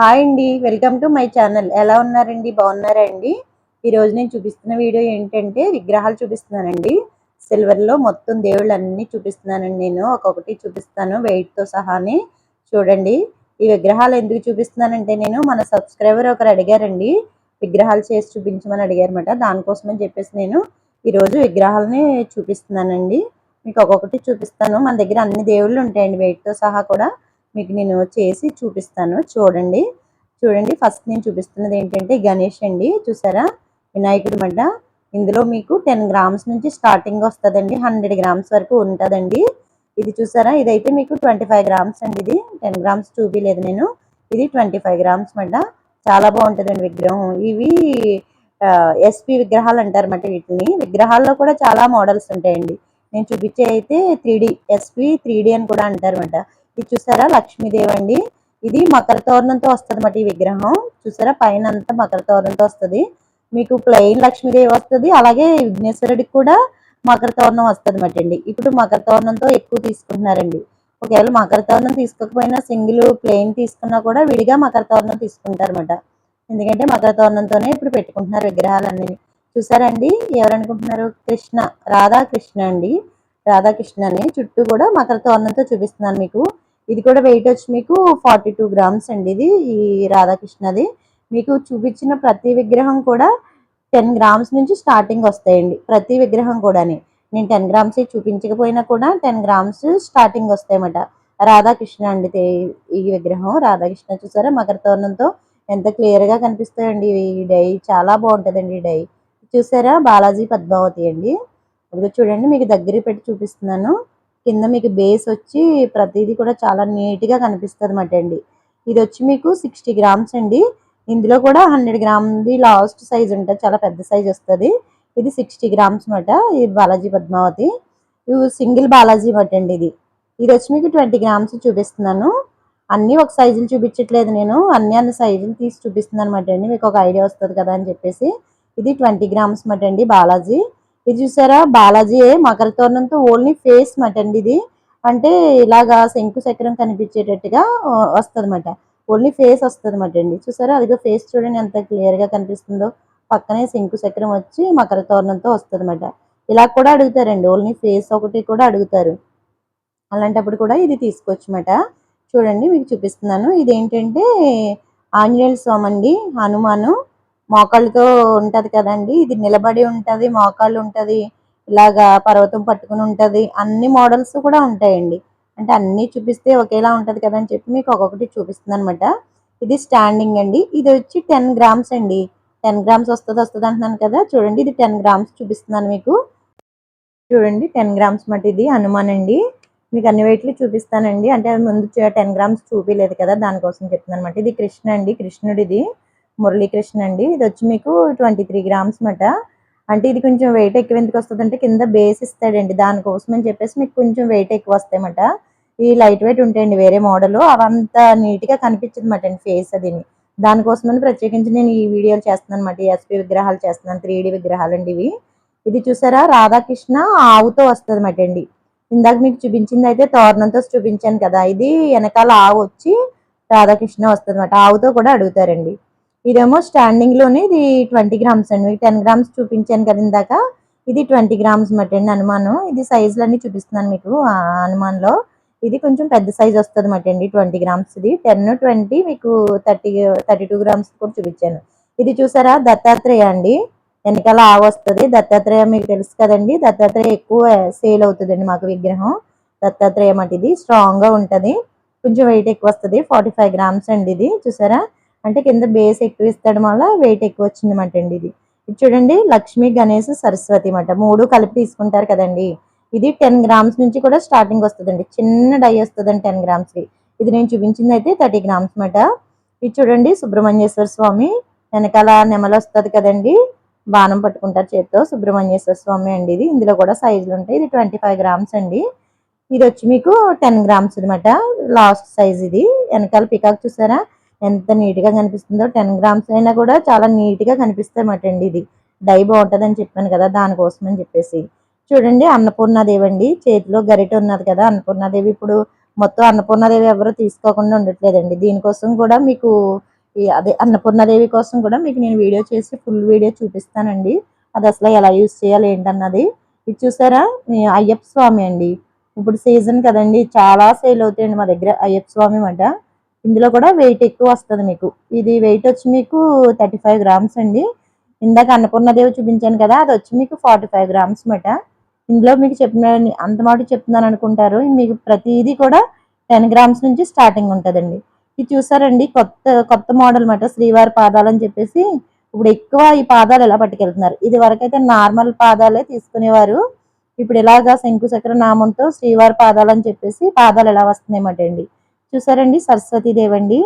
Hi అండి welcome to my channel. ఎలా ఉన్నారండి? బాగున్నారా అండి? ఈరోజు నేను చూపిస్తున్న వీడియో ఏంటంటే విగ్రహాలు చూపిస్తున్నానండి. సిల్వర్లో మొత్తం దేవుళ్ళు అన్నీ చూపిస్తున్నానండి నేను. ఒక్కొక్కటి చూపిస్తాను వెయిట్తో సహాని. చూడండి ఈ విగ్రహాలు ఎందుకు చూపిస్తున్నానంటే నేను మన సబ్స్క్రైబర్ ఒకరు అడిగారండి. విగ్రహాలు చేసి చూపించమని అడిగారన్నమాట. దానికోసమని చెప్పేసి నేను ఈరోజు విగ్రహాలని చూపిస్తున్నానండి. మీకు ఒక్కొక్కటి చూపిస్తాను. మన దగ్గర అన్ని దేవుళ్ళు ఉంటాయండి వెయిట్తో సహా కూడా. మీకు నేను చేసి చూపిస్తాను. చూడండి. చూడండి. ఫస్ట్ నేను చూపిస్తున్నది ఏంటంటే గణేష్ అండి. చూసారా? వినాయకుడి మడ్డ ఇందులో మీకు టెన్ గ్రామ్స్ నుంచి స్టార్టింగ్ వస్తుందండి. హండ్రెడ్ గ్రామ్స్ వరకు ఉంటుందండి. ఇది చూసారా? ఇదైతే మీకు ట్వంటీ ఫైవ్ గ్రామ్స్ అండి ఇది. టెన్ గ్రామ్స్ చూపించలేదు నేను. ఇది ట్వంటీ ఫైవ్ గ్రామ్స్ మడ్డ చాలా బాగుంటుందండి విగ్రహం. ఇవి ఎస్పి విగ్రహాలు అంటారన్నమాట వీటిని. విగ్రహాల్లో కూడా చాలా మోడల్స్ ఉంటాయండి. నేను చూపించే అయితే three D SP three D అని కూడా అంటారన్నమాట. ఇది చూసారా? లక్ష్మీదేవి అండి ఇది మకర తోరణంతో వస్తుంది ఈ విగ్రహం. చూసారా? పైన అంతా మకర తోరణంతో వస్తుంది. మీకు ప్లెయిన్ లక్ష్మీదేవి వస్తుంది. అలాగే విఘ్నేశ్వరుడికి కూడా మకర తోరణం వస్తుంది అండి ఇప్పుడు మకర తోరణంతో ఎక్కువ తీసుకుంటున్నారండి. ఒకవేళ మకర తోరణం తీసుకోకపోయినా సింగిల్ ప్లెయిన్ తీసుకున్నా కూడా విడిగా మకర తోరణం తీసుకుంటారన్నమాట. ఎందుకంటే మకర తోరణంతోనే ఇప్పుడు పెట్టుకుంటున్నారు విగ్రహాలన్నీ. చూసారండి? ఎవరనుకుంటున్నారు? కృష్ణ రాధాకృష్ణ అండి. రాధాకృష్ణ అని చుట్టూ కూడా మకర తోరణంతో చూపిస్తున్నాను మీకు. ఇది కూడా వెయిట్ వచ్చి మీకు ఫార్టీ టూ గ్రామ్స్ అండి ఇది ఈ రాధాకృష్ణది. మీకు చూపించిన ప్రతి విగ్రహం కూడా టెన్ గ్రామ్స్ నుంచి స్టార్టింగ్ వస్తాయండి ప్రతి విగ్రహం కూడాని. నేను టెన్ గ్రామ్స్ చూపించకపోయినా కూడా టెన్ గ్రామ్స్ స్టార్టింగ్ వస్తాయన్నమాట. రాధాకృష్ణ అండి ఈ విగ్రహం. రాధాకృష్ణ చూసారా మకర తోరణంతో ఎంత క్లియర్గా కనిపిస్తాయండి ఈ డై. చాలా బాగుంటుందండి ఈ డై. చూసారా బాలాజీ పద్మావతి అండి. అది చూడండి మీకు దగ్గర పెట్టి చూపిస్తున్నాను. కింద మీకు బేస్ వచ్చి ప్రతిదీ కూడా చాలా నీట్గా కనిపిస్తుంది అన్నమాట అండి ఇది వచ్చి మీకు సిక్స్టీ గ్రామ్స్ అండి. ఇందులో కూడా హండ్రెడ్ గ్రామ్ది లాస్ట్ సైజ్ ఉంటుంది చాలా పెద్ద సైజ్ వస్తుంది. ఇది సిక్స్టీ గ్రామ్స్ అనమాట ఇది బాలాజీ పద్మావతి. ఇవి సింగిల్ బాలాజీ మాట అండి ఇది. ఇది వచ్చి మీకు ట్వంటీ గ్రామ్స్ చూపిస్తున్నాను. అన్నీ ఒక సైజులు చూపించట్లేదు నేను. అన్ని అన్ని సైజులు తీసి చూపిస్తున్నాను అనమాట అండి మీకు ఒక ఐడియా వస్తుంది కదా అని చెప్పేసి. ఇది ట్వంటీ గ్రామ్స్ మాట అండి బాలాజీ. ఇది చూసారా? బాలాజీ మకర తోరణంతో ఓన్లీ ఫేస్ మాట అండి ఇది. అంటే ఇలాగా శంకు చక్రం కనిపించేటట్టుగా వస్తుంది అనమాట ఓన్లీ ఫేస్ వస్తుంది అనమాట అండి. చూసారా? అదిగో ఫేస్ చూడండి ఎంత క్లియర్గా కనిపిస్తుందో. పక్కనే శంకు చక్రం వచ్చి మకర తోరణంతో వస్తుంది అనమాట ఇలా కూడా అడుగుతారండి. ఓన్లీ ఫేస్ ఒకటి కూడా అడుగుతారు. అలాంటప్పుడు కూడా ఇది తీసుకోవచ్చమాట. చూడండి మీకు చూపిస్తున్నాను. ఇదేంటంటే ఆంజనేయుల స్వామి అండి హనుమాను. మోకాళ్ళతో ఉంటది కదండి. ఇది నిలబడి ఉంటది మోకాళ్ళు ఉంటది ఇలాగా పర్వతం పట్టుకుని ఉంటది. అన్ని మోడల్స్ కూడా ఉంటాయండి. అంటే అన్ని చూపిస్తే ఒకేలా ఉంటది కదా అని చెప్పి మీకు ఒక్కొక్కటి చూపిస్తుంది అనమాట ఇది స్టాండింగ్ అండి. ఇది వచ్చి టెన్ గ్రామ్స్ అండి. టెన్ గ్రామ్స్ వస్తుంది వస్తుంది అంటున్నాను కదా. చూడండి ఇది టెన్ గ్రామ్స్ చూపిస్తున్నాను మీకు. చూడండి టెన్ గ్రామ్స్ మాట ఇది హనుమాన్ అండి. మీకు అన్ని వెయిట్లు చూపిస్తానండి. అంటే ముందు టెన్ గ్రామ్స్ చూపించలేదు కదా దానికోసం చెప్తున్నాను అనమాట ఇది కృష్ణ అండి కృష్ణుడిది. మురళీకృష్ణ అండి. ఇది వచ్చి మీకు ట్వంటీ త్రీ గ్రామ్స్ మాట. అంటే ఇది కొంచెం వెయిట్ ఎక్కువ ఎందుకు వస్తుంది అంటే కింద బేస్ ఇస్తాడండి. దానికోసం అని చెప్పేసి మీకు కొంచెం వెయిట్ ఎక్కువ వస్తాయన్నమాట ఈ లైట్ వెయిట్ ఉంటాయండి వేరే మోడల్ అవంత నీట్గా కనిపించదు అనమాట అండి ఫేస్ అది దానికోసమని ప్రత్యేకించి నేను ఈ వీడియోలు చేస్తున్నాను అనమాట ఎస్పీ విగ్రహాలు చేస్తున్నాను. త్రీ విగ్రహాలు అండి ఇవి. ఇది చూసారా? రాధాకృష్ణ ఆవుతో వస్తుంది అనమాట అండి. ఇందాక మీకు చూపించింది అయితే తోరణంతో చూపించాను కదా. ఇది వెనకాల ఆవు వచ్చి రాధాకృష్ణ వస్తుంది అనమాట ఆవుతో కూడా అడుగుతారండి. ఇదేమో స్టాండింగ్లోనే ఇది ట్వంటీ గ్రామ్స్ అండి. టెన్ గ్రామ్స్ చూపించాను కదా ఇందాక. ఇది ట్వంటీ గ్రామ్స్ మట్ అండి అనుమానం. ఇది సైజులు అన్ని చూపిస్తున్నాను మీకు హనుమాన్లో ఇది కొంచెం పెద్ద సైజ్ వస్తుంది మాట అండి ట్వంటీ గ్రామ్స్ ఇది. టెన్ ట్వంటీ మీకు థర్టీ థర్టీ టూ గ్రామ్స్ కూడా చూపించాను. ఇది చూసారా? దత్తాత్రేయ అండి. వెనకాల ఆవు వస్తుంది. దత్తాత్రేయ మీకు తెలుసు కదండి. దత్తాత్రేయ ఎక్కువ సేల్ అవుతుందండి మాకు విగ్రహం. దత్తాత్రేయ మాట ఇది స్ట్రాంగ్గా ఉంటది. కొంచెం వెయిట్ ఎక్కువ వస్తుంది. ఫార్టీ ఫైవ్ గ్రామ్స్ అండి ఇది. చూసారా? అంటే కింద బేస్ ఎక్కువ ఇస్తాడు వల్ల వెయిట్ ఎక్కువ వచ్చింది అనమాట అండి ఇది. ఇది చూడండి లక్ష్మి గణేష్ సరస్వతి అన్నమాట. మూడు కలిపి తీసుకుంటారు కదండి. ఇది టెన్ గ్రామ్స్ నుంచి కూడా స్టార్టింగ్ వస్తుందండి. చిన్న డై వస్తుందండి టెన్ గ్రామ్స్కి ఇది నేను చూపించింది అయితే థర్టీ గ్రామ్స్ అన్నమాట. ఇది చూడండి సుబ్రహ్మణ్యేశ్వర స్వామి వెనకాల నెమలు వస్తుంది కదండి. బాణం పట్టుకుంటారు చేత్తో సుబ్రహ్మణ్యేశ్వర స్వామి అండి ఇది. ఇందులో కూడా సైజులు ఉంటాయి. ఇది ట్వంటీ ఫైవ్ గ్రామ్స్ అండి. ఇది వచ్చి మీకు టెన్ గ్రామ్స్ అనమాట లాస్ట్ సైజ్ ఇది. వెనకాల పికాక్ చూసారా? ఎంత నీట్గా కనిపిస్తుందో టెన్ గ్రామ్స్ అయినా కూడా చాలా నీట్గా కనిపిస్తాయి అన్నమాట అండి ఇది. డై బాగుంటుంది అని చెప్పాను కదా దానికోసం అని చెప్పేసి. చూడండి అన్నపూర్ణాదేవి అండి. చేతిలో గరిట ఉన్నది కదా అన్నపూర్ణాదేవి ఇప్పుడు మొత్తం అన్నపూర్ణాదేవి ఎవరు తీసుకోకుండా ఉండట్లేదండి. దీనికోసం కూడా మీకు అదే అన్నపూర్ణాదేవి కోసం కూడా మీకు నేను వీడియో చేసి ఫుల్ వీడియో చూపిస్తానండి. అది అసలు ఎలా యూస్ చేయాలి ఏంటన్నది. ఇది చూసారా? అయ్యప్ప స్వామి అండి. ఇప్పుడు సీజన్ కదండి. చాలా సేల్ అవుతాయండి మా దగ్గర అయ్యప్ప స్వామి మాట. ఇందులో కూడా వెయిట్ ఎక్కువ వస్తుంది మీకు. ఇది వెయిట్ వచ్చి మీకు థర్టీ ఫైవ్ గ్రామ్స్ అండి. ఇందాక అన్నపూర్ణదేవి చూపించాను కదా అది వచ్చి మీకు ఫార్టీ ఫైవ్ గ్రామ్స్ మాట. ఇందులో మీకు చెప్పిన అంత మాట చెప్తున్నాను అనుకుంటారు. మీకు ప్రతిదీ కూడా టెన్ గ్రామ్స్ నుంచి స్టార్టింగ్ ఉంటుందండి. ఇది చూసారండి కొత్త కొత్త మోడల్ మాట శ్రీవారి పాదాలు అని చెప్పేసి. ఇప్పుడు ఎక్కువ ఈ పాదాలు ఎలా పట్టుకెళ్తున్నారు? ఇది వరకైతే నార్మల్ పాదాలే తీసుకునేవారు. ఇప్పుడు ఇలాగా శంకుచక్ర నామంతో శ్రీవారి పాదాలు అని చెప్పేసి పాదాలు ఎలా వస్తున్నాయన్నమాట అండి. చూసారండి? సరస్వతీదేవి అండి.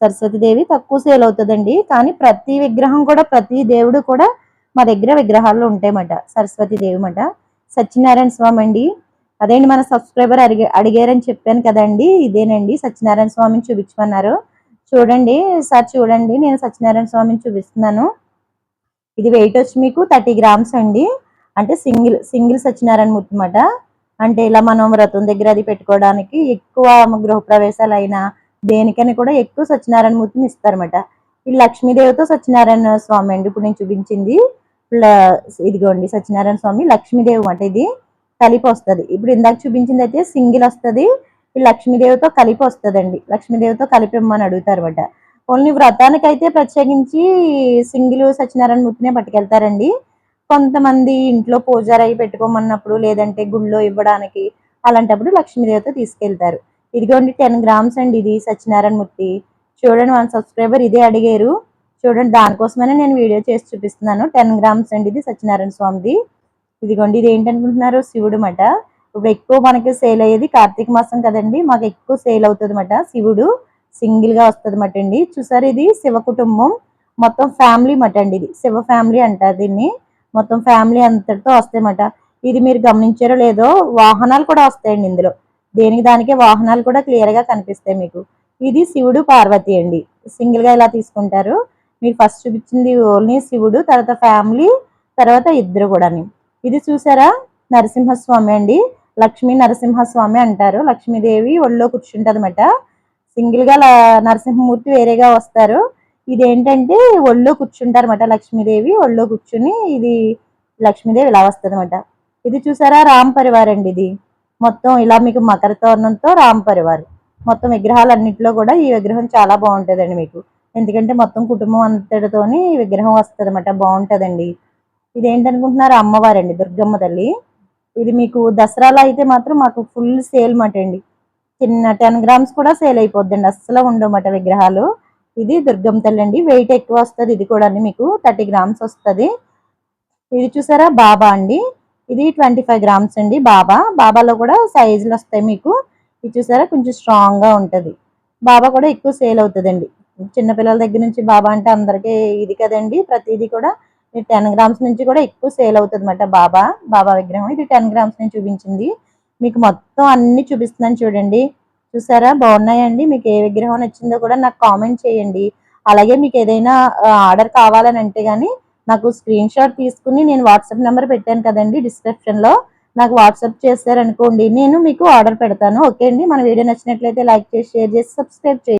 సరస్వతీదేవి తక్కువ సేల్ అవుతుందండి. కానీ ప్రతి విగ్రహం కూడా ప్రతి దేవుడు కూడా మా దగ్గర విగ్రహాల్లో ఉంటాయన్నమాట. సరస్వతీదేవి అన్నమాట. సత్యనారాయణ స్వామి అండి. అదేంటి మన సబ్స్క్రైబర్ అడిగే అడిగారని చెప్పాను కదండి. ఇదేనండి సత్యనారాయణ స్వామిని చూపించమన్నారు. చూడండి సార్ చూడండి. నేను సత్యనారాయణ స్వామిని చూపిస్తున్నాను. ఇది వెయిట్ వచ్చి మీకు థర్టీ గ్రామ్స్ అండి. అంటే సింగిల్ సింగిల్ సత్యనారాయణ మూర్తి అన్నమాట. అంటే ఇలా మనం వ్రతం దగ్గర అది పెట్టుకోవడానికి ఎక్కువ గృహప్రవేశాలు అయినా దేనికని కూడా ఎక్కువ సత్యనారాయణ మూర్తిని ఇస్తారన్నమాట. ఈ లక్ష్మీదేవితో సత్యనారాయణ స్వామి అండి. ఇప్పుడు నేను చూపించింది. ఇదిగోండి సత్యనారాయణ స్వామి లక్ష్మీదేవి మాట ఇది. కలిపి వస్తుంది. ఇప్పుడు ఇందాక చూపించింది అయితే సింగిల్ వస్తుంది. ఈ లక్ష్మీదేవితో కలిపి వస్తుందండి. లక్ష్మీదేవితో కలిపి ఇమ్మని అడుగుతారు అనమాట ఓన్లీ వ్రతానికి అయితే ప్రత్యేకించి సింగిల్ సత్యనారాయణ మూర్తినే పట్టుకెళ్తారండి. కొంతమంది ఇంట్లో పూజారి పెట్టుకోమన్నప్పుడు లేదంటే గుళ్ళో ఇవ్వడానికి అలాంటప్పుడు లక్ష్మీదేవితో తీసుకెళ్తారు. ఇదిగోండి టెన్ గ్రామ్స్ అండి ఇది సత్యనారాయణ మూర్తి. చూడండి వన్ సబ్స్క్రైబర్ ఇదే అడిగారు. చూడండి దానికోసమనే నేను వీడియో చేసి చూపిస్తున్నాను. టెన్ గ్రామ్స్ అండి ఇది సత్యనారాయణ స్వామిది. ఇదిగోండి ఇది ఏంటనుకుంటున్నారు? శివుడు మాట. ఇప్పుడు ఎక్కువ మనకి సేల్ అయ్యేది కార్తీక మాసం కదండి మాకు ఎక్కువ సేల్ అవుతుంది మాట. శివుడు సింగిల్గా వస్తుంది మాట అండి చూసారు ఇది శివ కుటుంబం మొత్తం ఫ్యామిలీ మాట అండి ఇది. శివ ఫ్యామిలీ అంటారు దీన్ని. మొత్తం ఫ్యామిలీ అంతటితో వస్తాయన్నమాట. ఇది మీరు గమనించారో లేదో వాహనాలు కూడా వస్తాయండి ఇందులో. దేనికి దానికే వాహనాలు కూడా క్లియర్గా కనిపిస్తాయి మీకు. ఇది శివుడు పార్వతి అండి. సింగిల్గా ఇలా తీసుకుంటారు. మీకు ఫస్ట్ చూపించింది ఓన్లీ శివుడు తర్వాత ఫ్యామిలీ తర్వాత ఇద్దరు కూడా ఇది చూసారా? నరసింహస్వామి అండి. లక్ష్మీ నరసింహస్వామి అంటారు. లక్ష్మీదేవి ఒళ్ళో కూర్చుంటుంది అనమాట సింగిల్గా నరసింహమూర్తి వేరేగా వస్తారు. ఇది ఏంటంటే ఒళ్ళో కూర్చుంటారన్నమాట లక్ష్మీదేవి. ఒళ్ళో కూర్చుని ఇది లక్ష్మీదేవి ఇలా వస్తుంది అనమాట ఇది చూసారా? రామ్ పరివార్ అండి ఇది. మొత్తం ఇలా మీకు మకర తోరణంతో రామ్ పరివార్. మొత్తం విగ్రహాలన్నింటిలో కూడా ఈ విగ్రహం చాలా బాగుంటుందండి మీకు. ఎందుకంటే మొత్తం కుటుంబం అంతటితోని ఈ విగ్రహం వస్తుంది అనమాట బాగుంటుందండి. ఇది ఏంటనుకుంటున్నారు అమ్మవారండి దుర్గమ్మ తల్లి. ఇది మీకు దసరాలో అయితే మాత్రం మాకు ఫుల్ సేల్ మాట అండి. చిన్న టెన్ గ్రామ్స్ కూడా సేల్ అయిపోద్దండి. అస్సలు ఉండమాట విగ్రహాలు. ఇది దుర్గమ్మ తల్లి అండి. వెయిట్ ఎక్కువ వస్తుంది. ఇది కూడా మీకు థర్టీ గ్రామ్స్ వస్తుంది. ఇది చూసారా? బాబా అండి. ఇది ట్వంటీ ఫైవ్ గ్రామ్స్ అండి బాబా. బాబాలో కూడా సైజులు వస్తాయి మీకు. ఇది చూసారా? కొంచెం స్ట్రాంగ్గా ఉంటుంది. బాబా కూడా ఎక్కువ సేల్ అవుతుందండి. చిన్నపిల్లల దగ్గర నుంచి బాబా అంటే అందరికీ ఇది కదండి. ప్రతిదీ కూడా టెన్ గ్రామ్స్ నుంచి కూడా ఎక్కువ సేల్ అవుతుంది అనమాట బాబా. బాబా విగ్రహం. ఇది టెన్ గ్రామ్స్ నేను చూపించింది. మీకు మొత్తం అన్ని చూపిస్తున్నాను చూడండి. చూసారా? బాగున్నాయండి. మీకు ఏ విగ్రహం నచ్చిందో కూడా నాకు కామెంట్ చేయండి. అలాగే మీకు ఏదైనా ఆర్డర్ కావాలని అంటే కానీ నాకు స్క్రీన్ షాట్ తీసుకుని నేను వాట్సాప్ నెంబర్ పెట్టాను కదండి డిస్క్రిప్షన్లో నాకు వాట్సాప్ చేశారనుకోండి నేను మీకు ఆర్డర్ పెడతాను. ఓకే అండి? మన వీడియో నచ్చినట్లయితే లైక్ చేసి షేర్ చేసి సబ్స్క్రైబ్ చేయండి.